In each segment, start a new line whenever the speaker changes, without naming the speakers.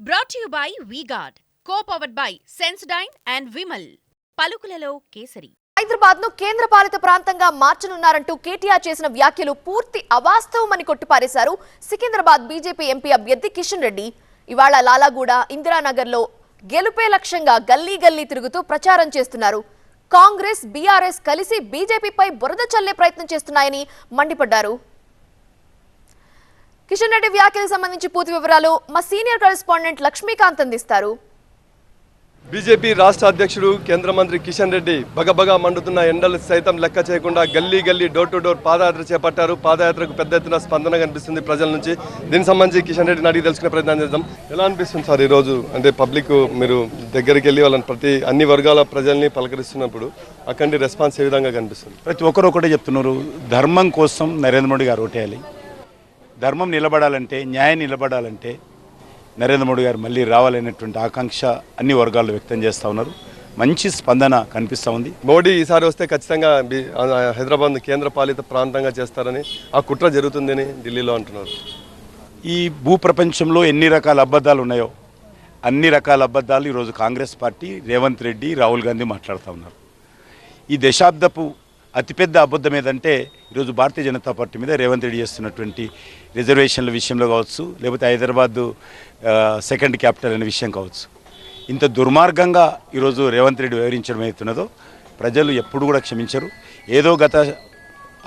Brought you by V Guard co powered by Sensodyne and Vimal పలుకులలో kesari.
హైదరాబాద్ను కేంద్రపాలిత ప్రాంతంగా మార్చనున్నారంటూ కేటీఆర్ చేసిన వ్యాఖ్యలు పూర్తి అవాస్తవమని కొట్టిపారేశారు సికింద్రాబాద్ బీజేపీ ఎంపీ అభ్యర్థి కిషన్ రెడ్డి. ఇవాళ లాలాగూడ ఇందిరానగర్లో గెలుపే లక్ష్యంగా గల్లీ గల్లీ తిరుగుతూ ప్రచారం చేస్తున్నారు. కాంగ్రెస్ బీఆర్ఎస్ కలిసి బీజేపీపై బురద చల్లే ప్రయత్నం చేస్తున్నాయని మండిపడ్డారు. కిషన్ రెడ్డి వ్యాఖ్యలకు సంబంధించి పూర్తి వివరాలు మా సీనియర్ కరెస్పాండెంట్ లక్ష్మీకాంత్ అందిస్తారు.
బీజేపీ రాష్ట్ర అధ్యక్షుడు కేంద్ర మంత్రి కిషన్ రెడ్డి బగబగా మండుతున్న ఎండలు సైతం లెక్క చేయకుండా గల్లీ గల్లీ డోర్ టు డోర్ పాదయాత్ర చేపట్టారు. పాదయాత్రకు పెద్ద ఎత్తున స్పందన కనిపిస్తుంది ప్రజల నుంచి. దీనికి సంబంధించి కిషన్ రెడ్డిని అడిగి తెలుసుకునే ప్రయత్నం చేద్దాం. ఎలా అనిపిస్తుంది సార్ ఈరోజు? అంటే పబ్లిక్ మీరు దగ్గరికి వెళ్ళి వాళ్ళని ప్రతి అన్ని వర్గాల ప్రజల్ని పలకరిస్తున్నప్పుడు అక్కడి రెస్పాన్స్ ఏ విధంగా కనిపిస్తుంది?
ప్రతి ఒక్కరు ఒకటే చెప్తున్నారు. ధర్మం కోసం నరేంద్ర మోడీ గారు ఓటేయాలి. ధర్మం నిలబడాలంటే న్యాయం నిలబడాలంటే నరేంద్ర మోడీ గారు మళ్ళీ రావాలనేటువంటి ఆకాంక్ష అన్ని వర్గాల్లో వ్యక్తం చేస్తూ ఉన్నారు. మంచి స్పందన కనిపిస్తూ ఉంది.
మోడీ ఈసారి వస్తే ఖచ్చితంగా హైదరాబాద్ కేంద్ర పాలిత ప్రాంతంగా చేస్తారని ఆ కుట్ర జరుగుతుందని ఢిల్లీలో అంటున్నారు.
ఈ భూ ప్రపంచంలో ఎన్ని రకాల అబద్ధాలు ఉన్నాయో అన్ని రకాల అబద్ధాలు ఈరోజు కాంగ్రెస్ పార్టీ రేవంత్ రెడ్డి రాహుల్ గాంధీ మాట్లాడుతూ ఉన్నారు. ఈ దశాబ్దపు అతిపెద్ద అబద్ధం ఏదంటే ఈరోజు భారతీయ జనతా పార్టీ మీద రేవంత్ రెడ్డి చేస్తున్నటువంటి రిజర్వేషన్ల విషయంలో కావచ్చు లేకపోతే హైదరాబాద్ సెకండ్ క్యాపిటల్ అనే విషయం కావచ్చు. ఇంత దుర్మార్గంగా ఈరోజు రేవంత్ రెడ్డి వివరించడం అవుతున్నదో ప్రజలు ఎప్పుడు కూడా క్షమించరు. ఏదో గత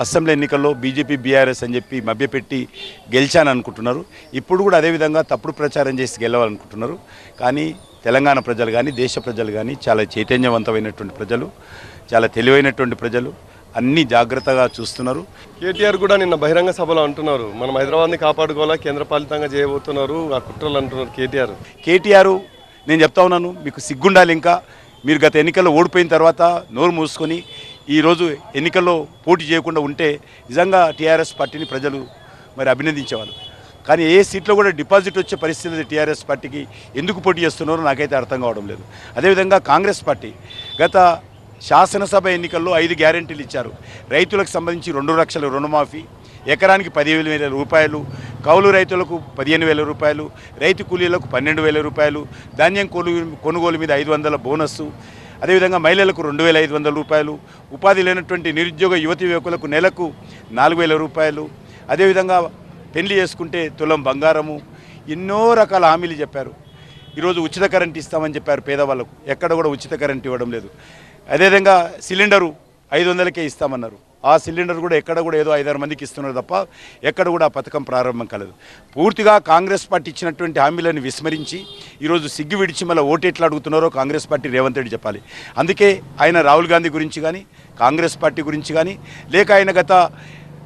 అసెంబ్లీ ఎన్నికల్లో బీజేపీ బీఆర్ఎస్ అని చెప్పి మభ్యపెట్టి గెలిచాను అనుకుంటున్నారు. ఇప్పుడు కూడా అదేవిధంగా తప్పుడు ప్రచారం చేసి గెలవాలనుకుంటున్నారు. కానీ తెలంగాణ ప్రజలు కానీ దేశ ప్రజలు కానీ చాలా చైతన్యవంతమైనటువంటి ప్రజలు చాలా తెలివైనటువంటి ప్రజలు అన్నీ జాగ్రత్తగా చూస్తున్నారు.
కేటీఆర్ కూడా నిన్న బహిరంగ సభలో అంటున్నారు మనం హైదరాబాద్ని కాపాడుకోవాలా కేంద్ర పాలితంగా చేయబోతున్నారు ఆ కుట్రలు అంటున్నారు కేటీఆర్.
కేటీఆర్ నేను చెప్తా ఉన్నాను మీకు సిగ్గుండాలి ఇంకా. మీరు గత ఎన్నికల్లో ఓడిపోయిన తర్వాత నోరు మూసుకొని ఈరోజు ఎన్నికల్లో పోటీ చేయకుండా ఉంటే నిజంగా టీఆర్ఎస్ పార్టీని ప్రజలు మరి అభినందించేవాళ్ళు. కానీ ఏ సీట్లో కూడా డిపాజిట్ వచ్చే పరిస్థితి టీఆర్ఎస్ పార్టీకి. ఎందుకు పోటీ చేస్తున్నారో నాకైతే అర్థం కావడం లేదు. అదేవిధంగా కాంగ్రెస్ పార్టీ గత శాసనసభ ఎన్నికల్లో ఐదు గ్యారెంటీలు ఇచ్చారు. రైతులకు సంబంధించి రెండు లక్షల రుణమాఫీ ఎకరానికి పదివేల వేల రూపాయలు కౌలు రైతులకు పదిహేను వేల రూపాయలు రైతు కూలీలకు పన్నెండు వేల రూపాయలు ధాన్యం కొనుగోలు కొనుగోలు మీద ఐదు వందల బోనస్సు అదేవిధంగా మహిళలకు రెండు వేల ఐదు వందల రూపాయలు ఉపాధి లేనటువంటి నిరుద్యోగ యువతి యువకులకు నెలకు నాలుగు వేల రూపాయలు అదేవిధంగా పెళ్ళి చేసుకుంటే తులం బంగారము ఎన్నో రకాల హామీలు చెప్పారు. ఈరోజు ఉచిత కరెంట్ ఇస్తామని చెప్పారు పేదవాళ్ళకు. ఎక్కడ కూడా ఉచిత కరెంట్ ఇవ్వడం లేదు. అదేవిధంగా సిలిండరు ఐదు వందలకే ఇస్తామన్నారు. ఆ సిలిండర్ కూడా ఎక్కడ కూడా ఏదో ఐదారు మందికి ఇస్తున్నారు తప్ప ఎక్కడ కూడా ఆ పథకం ప్రారంభం కలదు. పూర్తిగా కాంగ్రెస్ పార్టీ ఇచ్చినటువంటి హామీలను విస్మరించి ఈరోజు సిగ్గు విడిచి మళ్ళీ ఓటు ఎట్లా అడుగుతున్నారో కాంగ్రెస్ పార్టీ రేవంత్ రెడ్డి చెప్పాలి. అందుకే ఆయన రాహుల్ గాంధీ గురించి కానీ కాంగ్రెస్ పార్టీ గురించి కానీ లేక ఆయన గత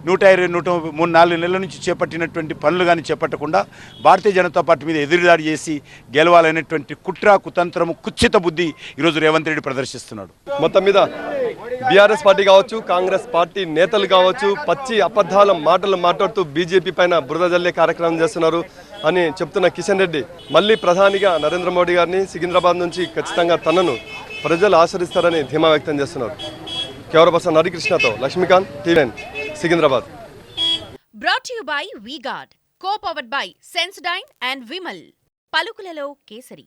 నూట ఇరవై నూట మూడు నాలుగు నెలల నుంచి చేపట్టినటువంటి పనులు కానీ చేపట్టకుండా భారతీయ జనతా పార్టీ మీద ఎదురుదాడి చేసి గెలవాలనేటువంటి కుట్ర కుతంత్రము కుచ్చిత బుద్ధి ఈరోజు రేవంత్ రెడ్డి ప్రదర్శిస్తున్నాడు.
మొత్తం మీద బీఆర్ఎస్ పార్టీ కావచ్చు కాంగ్రెస్ పార్టీ నేతలు కావచ్చు పచ్చి అబద్ధాల మాటలు మాట్లాడుతూ బీజేపీ పైన బురద జల్లే కార్యక్రమం చేస్తున్నారు అని చెప్తున్న కిషన్ రెడ్డి మళ్ళీ ప్రధానిగా నరేంద్ర మోడీ గారిని సికింద్రాబాద్ నుంచి ఖచ్చితంగా తనను ప్రజలు ఆచరిస్తారని ధీమా వ్యక్తం చేస్తున్నారు. Camera person హరికృష్ణతో Lakshmikanth TV Secunderabad.
Brought you by V-Guard co powered by Sensodyne and Vimal పలుకులలో kesari.